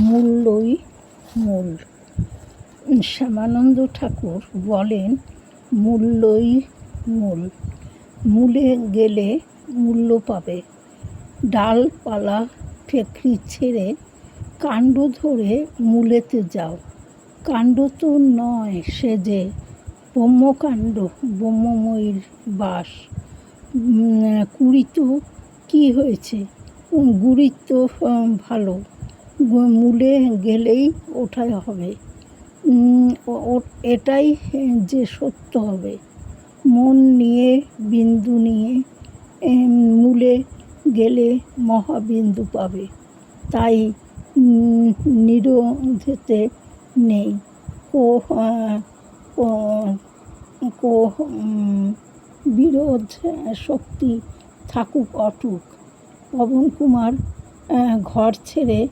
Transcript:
মূল্যই মূল। শ্যামানন্দ ঠাকুর বলেন, মূল্যই মূল। মূলে গেলে মূল্য পাবে। ডালপালা ফেকরি ছেড়ে কাণ্ড ধরে মূলেতে যাও। কাণ্ড তো নয় সে যে ব্রহ্মকাণ্ড, ব্রহ্মময়ীর বাস। কুড়ি তো কী হয়েছে? গুড়ির তো ভালো। মূলে গেলেই ওঠাই হবে। এটাই যে সত্য হবে। মন নিয়ে বিন্দু নিয়ে মূলে গেলে মহাবিন্দু পাবে। তাই নিরোধেতে নেই। কো আহ, কো- কো বিরোধ শক্তি থাকুক অটুক। পবন কুমার ঘর ছেড়ে